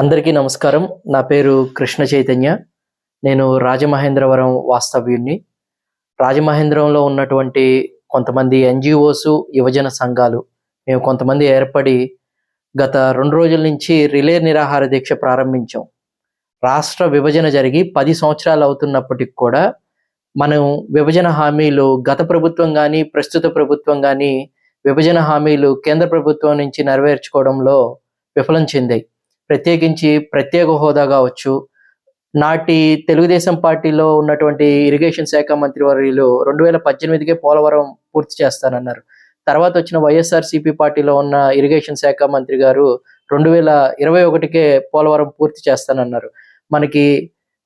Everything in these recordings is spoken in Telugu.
అందరికీ నమస్కారం. నా పేరు కృష్ణ చైతన్య. నేను రాజమహేంద్రవరం వాస్తవ్యుణ్ణి. రాజమహేంద్రంలో ఉన్నటువంటి కొంతమంది ఎన్జిఓస్ యువజన సంఘాలు మేము కొంతమంది ఏర్పడి గత రెండు రోజుల నుంచి రిలే నిరాహార దీక్ష ప్రారంభించాం. రాష్ట్ర విభజన జరిగి పది సంవత్సరాలు అవుతున్నప్పటికి కూడా మనం విభజన హామీలు గత ప్రభుత్వం కానీ ప్రస్తుత ప్రభుత్వం కానీ విభజన హామీలు కేంద్ర ప్రభుత్వం నుంచి నెరవేర్చుకోవడంలో విఫలం చెందాయి. ప్రత్యేకించి ప్రత్యేక హోదా కావచ్చు. నాటి తెలుగుదేశం పార్టీలో ఉన్నటువంటి ఇరిగేషన్ శాఖ మంత్రి వర్యులు రెండు వేల పద్దెనిమిదికే పోలవరం పూర్తి చేస్తానన్నారు. తర్వాత వచ్చిన వైఎస్ఆర్సీపీ పార్టీలో ఉన్న ఇరిగేషన్ శాఖ మంత్రి గారు రెండు వేల ఇరవై ఒకటికే పోలవరం పూర్తి చేస్తానన్నారు. మనకి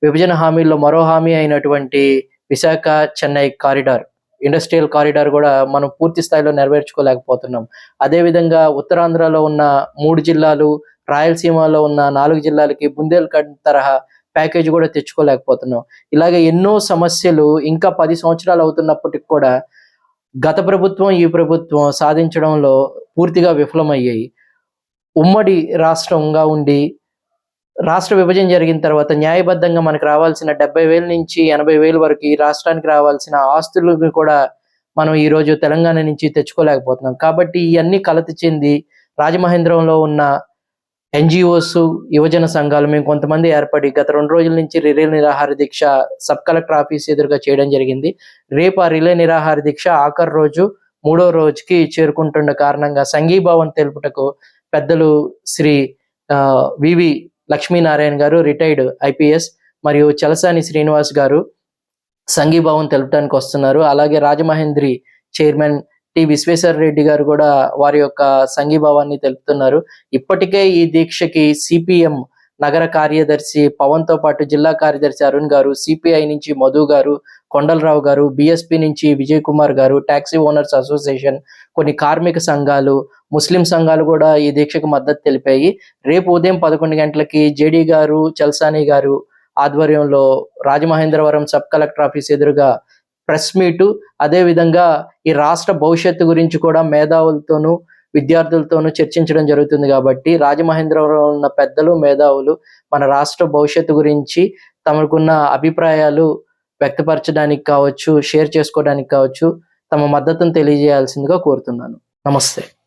విభజన హామీల్లో మరో హామీ అయినటువంటి Visakha Chennai corridor industrial corridor కూడా మనం పూర్తి స్థాయిలో నెరవేర్చుకోలేకపోతున్నాం. అదేవిధంగా ఉత్తరాంధ్రలో ఉన్న మూడు జిల్లాలు రాయలసీమలో ఉన్న నాలుగు జిల్లాలకి బుందేల్ఖండ్ తరహా ప్యాకేజ్ కూడా తెచ్చుకోలేకపోతున్నాం. ఇలాగే ఎన్నో సమస్యలు ఇంకా పది సంవత్సరాలు అవుతున్నప్పటికి కూడా గత ప్రభుత్వం ఈ ప్రభుత్వం సాధించడంలో పూర్తిగా విఫలమయ్యాయి. ఉమ్మడి రాష్ట్రంగా ఉండి రాష్ట్ర విభజన జరిగిన తర్వాత న్యాయబద్ధంగా మనకు రావాల్సిన డెబ్బై వేల నుంచి ఎనభై వేల వరకు ఈ రాష్ట్రానికి రావాల్సిన ఆస్తులను కూడా మనం ఈ రోజు తెలంగాణ నుంచి తెచ్చుకోలేకపోతున్నాం. కాబట్టి ఇవన్నీ కలత చెంది రాజమహేంద్రంలో ఉన్న ఎన్జిఓస్ యువజన సంఘాలు మేము కొంతమంది ఏర్పడి గత రెండు రోజుల నుంచి రిలే నిరాహార దీక్ష సబ్ కలెక్టర్ ఆఫీస్ ఎదురుగా చేయడం జరిగింది. రేపు ఆ రిలే నిరాహార దీక్ష ఆఖరి రోజు మూడో రోజుకి చేరుకుంటున్న కారణంగా సంఘీభావం తెలుపుటకు పెద్దలు శ్రీ ఆ, వివి లక్ష్మీనారాయణ గారు రిటైర్డ్ ఐపీఎస్ మరియు చలసాని శ్రీనివాస్ గారు సంఘీభావం తెలుపడానికి వస్తున్నారు. అలాగే రాజమహేంద్రి చైర్మన్ టి విశ్వేశ్వర రెడ్డి గారు కూడా వారి యొక్క సంఘీభావాన్ని తెలుపుతున్నారు. ఇప్పటికే ఈ దీక్షకి సిపిఎం నగర కార్యదర్శి పవన్తో పాటు జిల్లా కార్యదర్శి అరుణ్ గారు సిపిఐ నుంచి మధు గారు కొండలరావు గారు బిఎస్పి నుంచి విజయ్ కుమార్ గారు టాక్సీ ఓనర్స్ అసోసియేషన్ కొన్ని కార్మిక సంఘాలు ముస్లిం సంఘాలు కూడా ఈ దీక్షకు మద్దతు తెలిపాయి. రేపు ఉదయం పదకొండు గంటలకి జేడీ గారు చల్సాని గారు ఆధ్వర్యంలో రాజమహేంద్రవరం సబ్ కలెక్టర్ ఆఫీస్ ఎదురుగా ప్రెస్ మీటు. అదే విధంగా ఈ రాష్ట్ర భవిష్యత్తు గురించి కూడా మేధావులతోనూ విద్యార్థులతోనూ చర్చించడం జరుగుతుంది కాబట్టి రాజమహేంద్రవరంలో ఉన్న పెద్దలు మేధావులు మన రాష్ట్ర భవిష్యత్తు గురించి తమకున్న అభిప్రాయాలు వ్యక్తపరచడానికి కావచ్చు షేర్ చేసుకోవడానికి కావచ్చు తమ మద్దతును తెలియజేయాల్సిందిగా కోరుతున్నాను. నమస్తే.